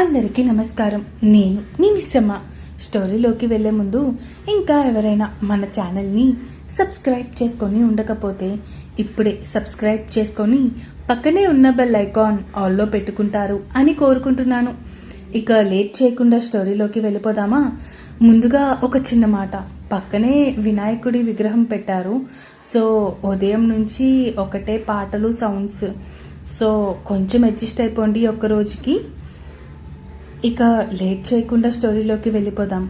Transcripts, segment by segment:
అందరికీ నమస్కారం. నేను మీ మిస్సమ్మ. స్టోరీలోకి వెళ్ళే ముందు ఇంకా ఎవరైనా మన ఛానల్ని సబ్స్క్రైబ్ చేసుకొని ఉండకపోతే ఇప్పుడే సబ్స్క్రైబ్ చేసుకొని పక్కనే ఉన్న బెల్ ఐకాన్ ఆల్లో పెట్టుకుంటారు అని కోరుకుంటున్నాను. ఇక లేట్ చేయకుండా స్టోరీలోకి వెళ్ళిపోదామా? ముందుగా ఒక చిన్న మాట. పక్కనే వినాయకుడి విగ్రహం పెట్టారు. సో ఉదయం నుంచి ఒకటే పాటలు సౌండ్స్ సో కొంచెం అడ్జస్ట్ అయిపోండి ఒక్క రోజుకి ఇక లేట్ చేయకుండా స్టోరీలోకి వెళ్ళిపోదాం.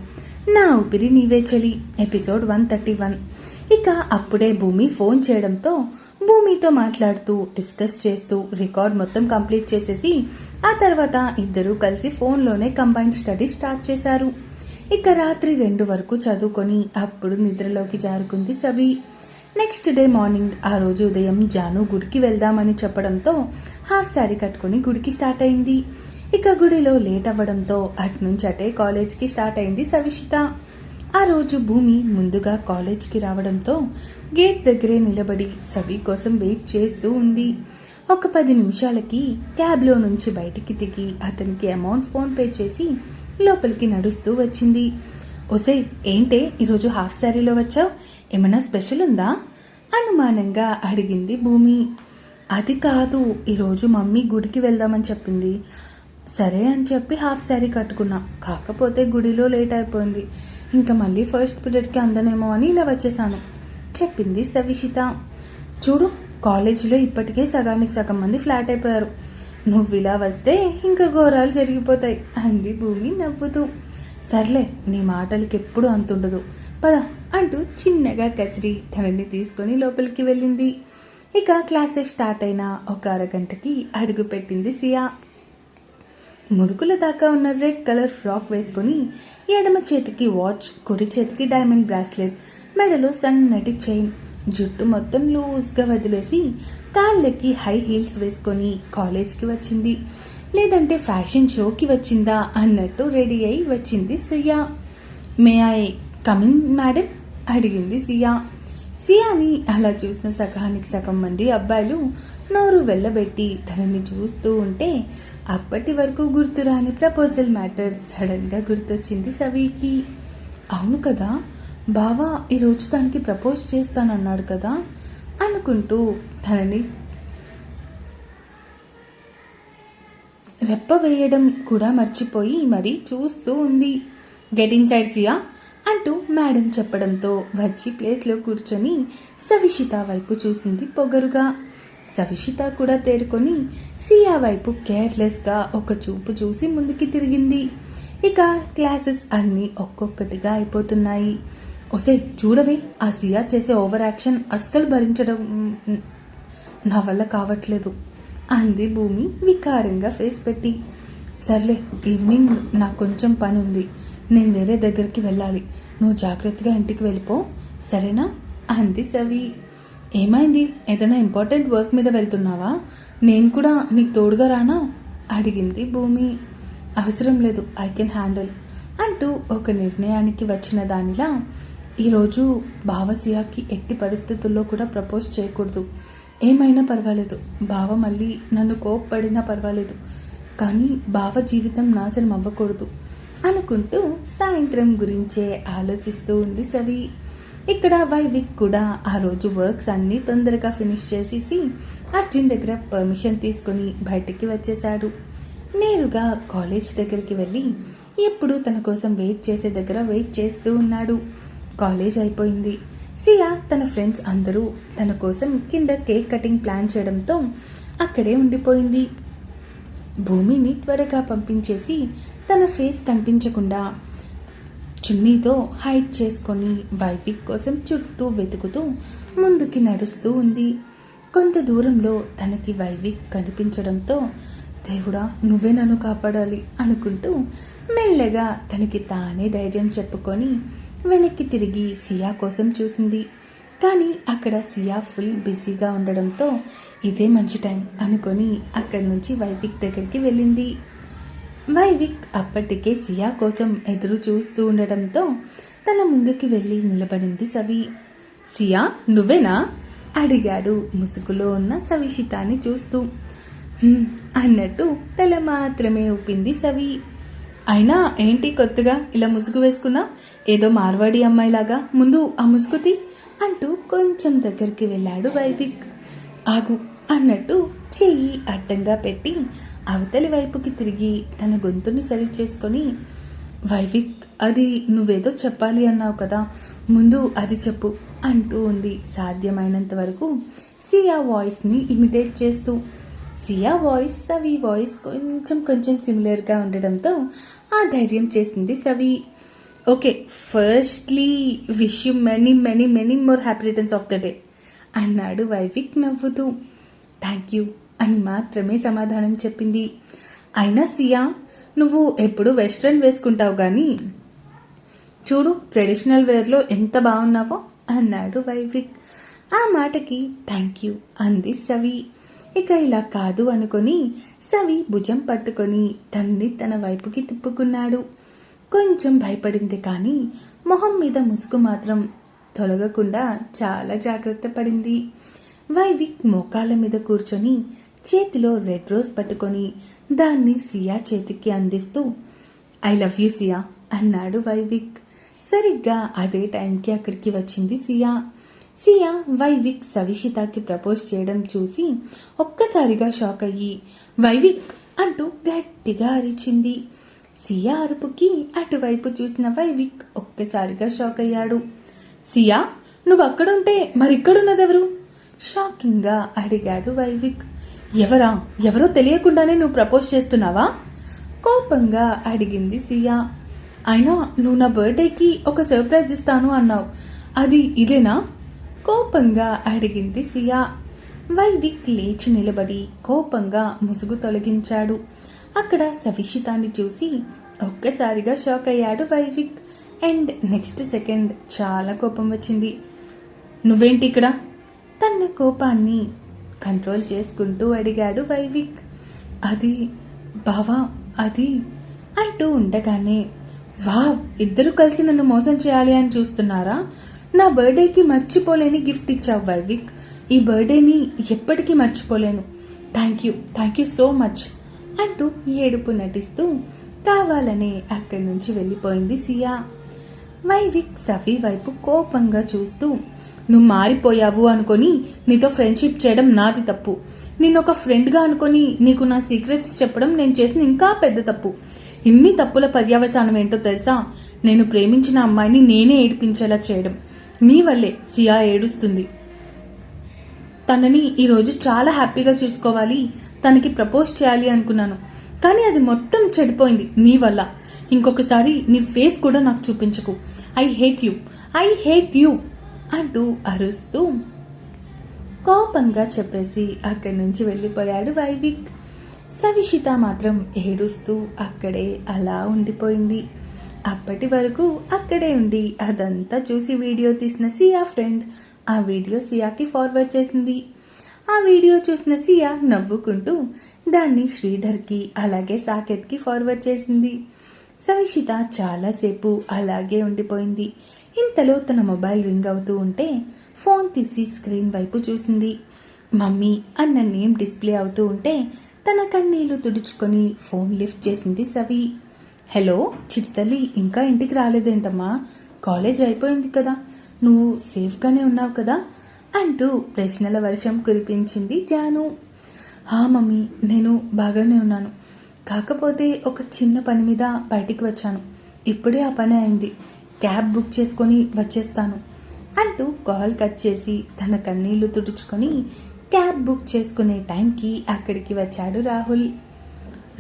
నా ఊపిరి నీవే చలి ఎపిసోడ్ వన్ థర్టీ వన్. ఇక అప్పుడే భూమి ఫోన్ చేయడంతో భూమితో మాట్లాడుతూ డిస్కస్ చేస్తూ రికార్డ్ మొత్తం కంప్లీట్ చేసేసి ఆ తర్వాత ఇద్దరూ కలిసి ఫోన్లోనే కంబైన్డ్ స్టడీ స్టార్ట్ చేశారు. ఇక రాత్రి రెండు వరకు చదువుకొని అప్పుడు నిద్రలోకి జారుకుంది సవి నెక్స్ట్ డే మార్నింగ్ ఆ రోజు ఉదయం జాను గుడికి వెళ్దామని చెప్పడంతో హాఫ్ శారీ కట్టుకుని గుడికి స్టార్ట్ అయింది. ఇక గుడిలో లేట్ అవ్వడంతో అట్నుంచి అటే కాలేజ్కి స్టార్ట్ అయింది సవిషిత. ఆ రోజు భూమి ముందుగా కాలేజ్కి రావడంతో గేట్ దగ్గరే నిలబడి సవి కోసం వెయిట్ చేస్తూ ఉంది. ఒక పది నిమిషాలకి క్యాబ్లో నుంచి బయటికి దిగి అతనికి అమౌంట్ ఫోన్పే చేసి లోపలికి నడుస్తూ వచ్చింది. ఒసే ఏంటే? ఈరోజు హాఫ్ శారీలో వచ్చావు? ఏమైనా స్పెషల్ ఉందా? అనుమానంగా అడిగింది భూమి. అది కాదు ఈరోజు మమ్మీ గుడికి వెళ్దామని చెప్పింది. సరే అని చెప్పి హాఫ్ శారీ కట్టుకున్నా. కాకపోతే గుడిలో లేట్ అయిపోయింది. ఇంకా మళ్ళీ ఫస్ట్ పీరియడ్కి అందనేమో అని ఇలా వచ్చేసాను. చెప్పింది సవిషిత. చూడు కాలేజీలో ఇప్పటికే సగానికి సగం మంది ఫ్లాట్ అయిపోయారు. నువ్వు ఇలా వస్తే ఇంకా ఘోరాలు జరిగిపోతాయి. అంది భూమి నవ్వుతూ. సర్లే నీ మాటలకి ఎప్పుడు అంతుండదు. పద అంటూ చిన్నగా కసిరి తనని తీసుకొని లోపలికి వెళ్ళింది. ఇక క్లాసెస్ స్టార్ట్ అయిన ఒక అరగంటకి అడుగు పెట్టింది సియా. ముడుకుల దాకా ఉన్న రెడ్ కలర్ ఫ్రాక్ వేసుకొని ఎడమ చేతికి వాచ్ కుడి చేతికి డైమండ్ బ్రాస్లెట్ మెడలో సన్నటి చైన్ జుట్టు మొత్తం లూజ్గా వదిలేసి కాళ్ళకి హై హీల్స్ వేసుకొని కాలేజ్కి వచ్చింది. లేదంటే ఫ్యాషన్ షోకి వచ్చిందా అన్నట్టు రెడీ అయి వచ్చింది Siya. May I coming madam? అడిగింది సియా. సియాని అలా చూసిన సగానికి సగం మంది అబ్బాయిలు నోరు వెళ్ళబెట్టి తనని చూస్తూ ఉంటే అప్పటి వరకు గుర్తురాని ప్రపోజల్ మ్యాటర్ సడన్గా గుర్తొచ్చింది సవికి. అవును కదా బావా ఈరోజు దానికి ప్రపోజ్ చేస్తానన్నాడు కదా అనుకుంటూ తనని రెప్ప వేయడం కూడా మర్చిపోయి మరీ చూస్తూ ఉంది. గెట్ ఇన్ సియా అంటూ మేడం చెప్పడంతో వచ్చి ప్లేస్లో కూర్చొని సవిషిత వైపు చూసింది పొగరుగా. సవిషిత కూడా తేరుకొని సియా వైపు కేర్లెస్గా ఒక చూపు చూసి ముందుకి తిరిగింది. ఇక క్లాసెస్ అన్నీ ఒక్కొక్కటిగా అయిపోతున్నాయి. ఒసే చూడవే ఆ సియా చేసే ఓవర్ యాక్షన్ అస్సలు భరించడం నా వల్ల కావట్లేదు అంది భూమి వికారంగా ఫేస్ పెట్టి. సర్లే ఈవినింగ్ నాకు కొంచెం పని ఉంది. నేను వేరే దగ్గరికి వెళ్ళాలి. నువ్వు జాగ్రత్తగా ఇంటికి వెళ్ళిపో. సరేనా? అంది సవి. ఏమైంది? ఏదైనా ఇంపార్టెంట్ వర్క్ మీద వెళ్తున్నావా? నేను కూడా నీకు తోడుగా రానా? అడిగింది భూమి. అవసరం లేదు ఐ కెన్ హ్యాండిల్ అంటూ ఒక నిర్ణయానికి వచ్చిన దానిలా ఈరోజు భావసియాకి ఎట్టి పరిస్థితుల్లో కూడా ప్రపోజ్ చేయకూడదు. ఏమైనా పర్వాలేదు బావ మళ్ళీ నన్ను కోప్పడినా పర్వాలేదు కానీ బావ జీవితం నాశనం అవ్వకూడదు అనుకుంటూ సాయంత్రం గురించే ఆలోచిస్తూ ఉంది సవి. ఇక్కడ వైవిక్ కూడా ఆ రోజు వర్క్స్ అన్నీ తొందరగా ఫినిష్ చేసేసి అర్జున్ దగ్గర పర్మిషన్ తీసుకొని బయటికి వచ్చేశాడు. నేరుగా కాలేజ్ దగ్గరికి వెళ్ళి ఎప్పుడు తన కోసం వెయిట్ చేసే దగ్గర వెయిట్ చేస్తూ ఉన్నాడు. కాలేజ్ అయిపోయింది. సియా తన ఫ్రెండ్స్ అందరూ తన కోసం కింద కేక్ కటింగ్ ప్లాన్ చేయడంతో అక్కడే ఉండిపోయింది. భూమిని త్వరగా పంపించేసి తన ఫేస్ కనిపించకుండా చున్నీతో హైట్ చేసుకొని వైపిక్ కోసం చుట్టూ వెతుకుతూ ముందుకి నడుస్తూ ఉంది. కొంత దూరంలో తనకి వైవిక్ కనిపించడంతో దేవుడా నువ్వే నన్ను కాపాడాలి అనుకుంటూ మెల్లగా తనకి తానే ధైర్యం చెప్పుకొని వెనక్కి తిరిగి సియా కోసం చూసింది. కానీ అక్కడ సియా ఫుల్ బిజీగా ఉండడంతో ఇదే మంచి టైం అనుకొని అక్కడి నుంచి వైవిక్ దగ్గరికి వెళ్ళింది. వైవిక్ అప్పటికే సియా కోసం ఎదురు చూస్తూ ఉండడంతో తన ముందుకి వెళ్ళి నిలబడింది సవి. సియా నువ్వేనా? అడిగాడు ముసుగులో ఉన్న సవిషితాన్ని చూస్తూ. అన్నట్టు తల మాత్రమే ఊపింది సవి. అయినా ఏంటి కొత్తగా ఇలా ముసుగు వేసుకున్నా? ఏదో మార్వాడి అమ్మాయిలాగా ముందు ఆ ముసుగుతి అంటూ కొంచెం దగ్గరికి వెళ్ళాడు వైవిక్. ఆగు అన్నట్టు చెయ్యి అడ్డంగా పెట్టి అవతలి వైపుకి తిరిగి తన గొంతుని సరి చేసుకొని వైవిక్ అది నువ్వేదో చెప్పాలి అన్నావు కదా ముందు అది చెప్పు అంటూ ఉంది. సాధ్యమైనంత వరకు సియా వాయిస్ని ఇమిటేట్ చేస్తూ సియా వాయిస్ సవి వాయిస్ కొంచెం కొంచెం సిమిలర్గా ఉండడంతో ఆ ధైర్యం చేసింది Savi. Okay firstly wish you many many many more happy returns of the day అన్నాడు వైవిక్ నవ్వుతూ. థ్యాంక్ యూ అని మాత్రమే సమాధానం చెప్పింది. అయినా సియా నువ్వు ఎప్పుడు వెస్ట్రన్ వేసుకుంటావు కానీ చూడు ట్రెడిషనల్ వేర్లో ఎంత బాగున్నావో? అన్నాడు వైవిక్. ఆ మాటకి థ్యాంక్ యూ అంది సవి. ఇక ఇలా కాదు అనుకొని సవి భుజం పట్టుకొని తన్ని తన వైపుకి తిప్పుకున్నాడు. కొంచెం భయపడింది కానీ మొహం మీద ముసుగు మాత్రం తొలగకుండా చాలా జాగ్రత్త పడింది. వైవిక్ మోకాల మీద కూర్చొని చేతిలో రెడ్ రోజ్ పట్టుకొని దాన్ని సియా చేతికి అందిస్తూ ఐ లవ్ యూ సియా అన్నాడు వైవిక్. సరిగ్గా అదే టైంకి అక్కడికి వచ్చింది సియా. సియా వైవిక్ సవిషితాకి ప్రపోజ్ చేయడం చూసి ఒక్కసారిగా షాక్ అయ్యి వైవిక్ అంటూ గట్టిగా అరిచింది. సియా అరుపుకి అటువైపు చూసిన వైవిక్ ఒక్కసారిగా షాక్ అయ్యాడు. సియా నువ్వు అక్కడుంటే మరిక్కడున్నదెవరు? షాకింగ్గా అడిగాడు వైవిక్. ఎవరా? ఎవరో తెలియకుండానే నువ్వు ప్రపోజ్ చేస్తున్నావా? కోపంగా అడిగింది సియా. అయినా నువ్వు నా బర్త్డేకి ఒక సర్ప్రైజ్ ఇస్తాను అన్నావు. అది ఇదేనా? కోపంగా అడిగింది సియా. వైవిక్ లేచి నిలబడి కోపంగా ముసుగు తొలగించాడు. అక్కడ సవిషితాన్ని చూసి ఒక్కసారిగా షాక్ అయ్యాడు వైవిక్. అండ్ నెక్స్ట్ సెకండ్ చాలా కోపం వచ్చింది. నువ్వేంటి ఇక్కడ? తన కోపాన్ని కంట్రోల్ చేసుకుంటూ అడిగాడు వైవిక్. అది బావా అది అంటూ ఉండగానే వావ్ ఇద్దరు కలిసి నన్ను మోసం చేయాలి అని చూస్తున్నారా? నా బర్త్డేకి మర్చిపోలేని గిఫ్ట్ ఇచ్చావు వైవిక్. ఈ బర్త్డేని ఎప్పటికీ మర్చిపోలేను. Thank you thank you so much అంటూ ఏడుపు నటిస్తూ కావాలనే అక్కడి నుంచి వెళ్ళిపోయింది సియా. వైవిక్ సఫీ వైపు కోపంగా చూస్తూ నువ్వు మారిపోయావు అనుకొని నీతో ఫ్రెండ్షిప్ చేయడం నాది తప్పు. నేను ఒక ఫ్రెండ్గా అనుకొని నీకు నా సీక్రెట్స్ చెప్పడం నేను చేసిన ఇంకా పెద్ద తప్పు. ఇన్ని తప్పుల పర్యవసానం ఏంటో తెలుసా? నేను ప్రేమించిన అమ్మాయిని నేనే ఏడిపించేలా చేయడం. నీ వల్లే సియా ఏడుస్తుంది. తనని ఈరోజు చాలా హ్యాపీగా చూసుకోవాలి. తనకి ప్రపోజ్ చేయాలి అనుకున్నాను. కానీ అది మొత్తం చెడిపోయింది నీ వల్ల. ఇంకొకసారి నీ ఫేస్ కూడా నాకు చూపించకు. I hate you I hate you అంటూ అరుస్తూ కోపంగా చెప్పేసి అక్కడి నుంచి వెళ్ళిపోయాడు వైవిక్. సవిషిత మాత్రం ఏడుస్తూ అక్కడే అలా ఉండిపోయింది. అప్పటి వరకు అక్కడే ఉండి అదంతా చూసి వీడియో తీసిన సియా ఫ్రెండ్ ఆ వీడియో సియాకి ఫార్వర్డ్ చేసింది. ఆ వీడియో చూసిన సియా నవ్వుకుంటూ దాన్ని శ్రీధర్కి అలాగే సాకేత్కి ఫార్వర్డ్ చేసింది. సవిషిత చాలాసేపు అలాగే ఉండిపోయింది. ఇంతలో తన మొబైల్ రింగ్ అవుతూ ఉంటే ఫోన్ తీసి స్క్రీన్ వైపు చూసింది. మమ్మీ అన్న నేమ్ డిస్ప్లే అవుతూ ఉంటే తన కన్నీళ్ళు తుడుచుకొని ఫోన్ లిఫ్ట్ చేసింది సవి. హలో చిటితల్లి ఇంకా ఇంటికి రాలేదేంటమ్మా? కాలేజ్ అయిపోయింది కదా. నువ్వు సేఫ్గానే ఉన్నావు కదా? అంటూ ప్రశ్నల వర్షం కురిపించింది జాను. హా మమ్మీ నేను బాగానే ఉన్నాను. కాకపోతే ఒక చిన్న పని మీద బయటికి వచ్చాను. ఇప్పుడే ఆ పని అయింది. క్యాబ్ బుక్ చేసుకొని వచ్చేస్తాను అంటూ కాల్ కట్ చేసి తన కన్నీళ్ళు తుడుచుకొని క్యాబ్ బుక్ చేసుకునే టైంకి అక్కడికి వచ్చాడు రాహుల్.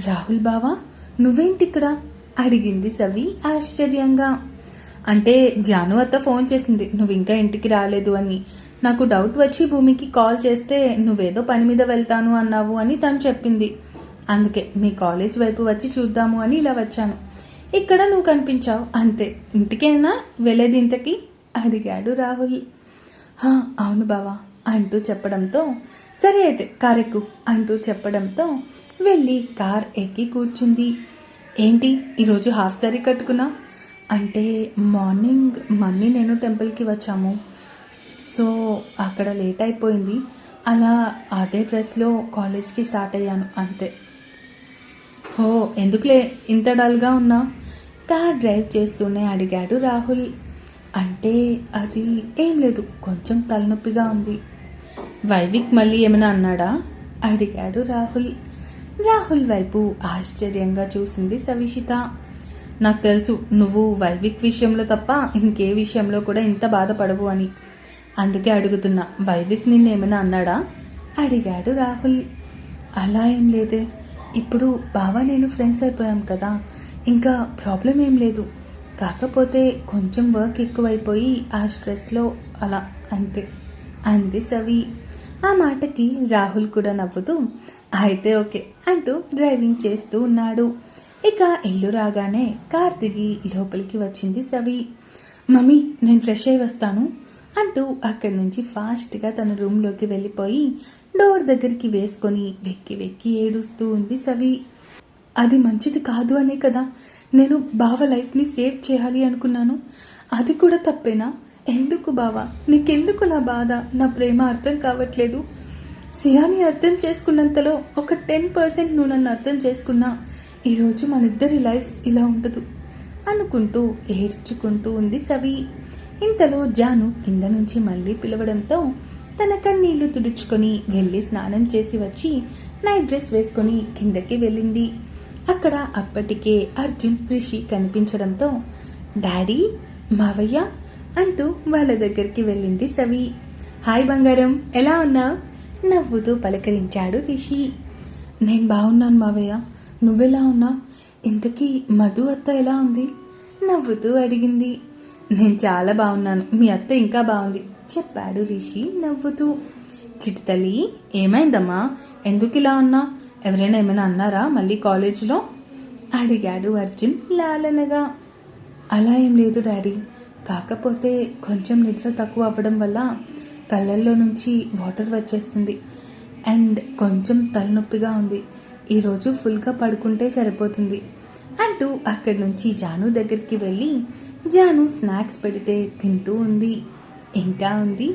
రాహుల్ బావా నువ్వేంటిక్కడ? అడిగింది సవి ఆశ్చర్యంగా. అంటే జాను అత్త ఫోన్ చేసింది నువ్వు ఇంకా ఇంటికి రాలేదు అని. నాకు డౌట్ వచ్చి భూమికి కాల్ చేస్తే నువ్వేదో పని మీద వెళ్తాను అన్నావు అని తను చెప్పింది. అందుకే మీ కాలేజ్ వైపు వచ్చి చూద్దాము అని ఇలా వచ్చాను. ఇక్కడ నువ్వు కనిపించావు. అంతే. ఇంటికైనా? వెళ్ళేది ఇంతకి అడిగాడు రాహుల్. "హా, అవును బావా అంటూ చెప్పడంతో సరే అయితే కార్ ఎక్కు అంటూ చెప్పడంతో వెళ్ళి కార్ ఎక్కి కూర్చుంది. ఏంటి ఈరోజు హాఫ్ సారీ కట్టుకున్నా అంటే మార్నింగ్ మమ్మీ నేను టెంపుల్కి వచ్చాము. సో అక్కడ లేట్ అయిపోయింది. అలా అదే డ్రెస్లో కాలేజ్కి స్టార్ట్ అయ్యాను అంతే. ఓ ఎందుకులే ఇంత డల్గా ఉన్నా? కార్ డ్రైవ్ చేస్తూనే అడిగాడు రాహుల్. అంటే అది ఏం లేదు కొంచెం తలనొప్పిగా ఉంది. వైవిక్ మళ్ళీ ఏమైనా అన్నాడా? అడిగాడు రాహుల్. రాహుల్ వైపు ఆశ్చర్యంగా చూసింది సవిషిత. నాకు తెలుసు నువ్వు వైవిక్ విషయంలో తప్ప ఇంకే విషయంలో కూడా ఇంత బాధపడవు అని. అందుకే అడుగుతున్నా వైవిక్ నిన్నేమైనా అన్నాడా? అడిగాడు రాహుల్. అలా ఏం లేదే. ఇప్పుడు బావ నేను ఫ్రెండ్స్ అయిపోయాం కదా. ఇంకా ప్రాబ్లం ఏం లేదు. కాకపోతే కొంచెం వర్క్ ఎక్కువైపోయి ఆ స్ట్రెస్లో అలా అంతే. అంది సవి. ఆ మాటకి రాహుల్ కూడా నవ్వుతూ అయితే ఓకే అంటూ డ్రైవింగ్ చేస్తూ ఉన్నాడు. ఇక ఇల్లు రాగానే కార్ దిగి లోపలికి వచ్చింది సవి. మమ్మీ నేను ఫ్రెష్ అయి వస్తాను అంటూ అక్కడి నుంచి ఫాస్ట్గా తన రూమ్లోకి వెళ్ళిపోయి డోర్ దగ్గరికి వేసుకొని వెక్కి వెక్కి ఏడుస్తూ ఉంది సవి. అది మంచిది కాదు అనే కదా. నేను బావ లైఫ్ని సేవ్ చేయాలి అనుకున్నాను. అది కూడా తప్పేనా? ఎందుకు బావ? నీకెందుకు నా బాధ? నా ప్రేమ అర్థం కావట్లేదు. సియాని అర్థం చేసుకున్నంతలో ఒక టెన్ పర్సెంట్ నువ్వు నన్ను అర్థం చేసుకున్నా ఈరోజు మన ఇద్దరి లైఫ్స్ ఇలా ఉండదు అనుకుంటూ ఏడ్చుకుంటూ ఉంది సవి. ఇంతలో జాను కింద నుంచి మళ్ళీ పిలవడంతో తన కన్నీళ్ళు తుడుచుకొని వెళ్ళి స్నానం చేసి వచ్చి నైట్ డ్రెస్ వేసుకొని కిందకి వెళ్ళింది. అక్కడ అప్పటికే అర్జున్ రిషి కనిపించడంతో డాడీ మావయ్య అంటూ వాళ్ళ దగ్గరికి వెళ్ళింది సవి. హాయ్ బంగారం ఎలా ఉన్నావు? నవ్వుతూ పలకరించాడు రిషి. నేను బాగున్నాను మావయ్య. నువ్వెలా ఉన్నా ఇంతకీ మధు అత్త ఎలా ఉంది? నవ్వుతూ అడిగింది. నేను చాలా బాగున్నాను. మీ అత్త ఇంకా బాగుంది చెప్పాడు రిషి నవ్వుతూ. చిటితల్లి ఏమైందమ్మా? ఎందుకు ఇలా ఉన్నా ఎవరైనా ఏమైనా అన్నారా? మళ్ళీ కాలేజ్లో? అడిగాడు అర్జున్ లాలనగా. అలా ఏం లేదు డాడీ. కాకపోతే కొంచెం నిద్ర తక్కువ అవ్వడం వల్ల కళ్ళల్లో నుంచి వాటర్ వచ్చేస్తుంది. అండ్ కొంచెం తలనొప్పిగా ఉంది. ఈరోజు ఫుల్గా పడుకుంటే సరిపోతుంది అంటూ అక్కడి నుంచి జాను దగ్గరికి వెళ్ళి జాను స్నాక్స్ పెడితే తింటూ ఉంది. ఇంకా ఉంది?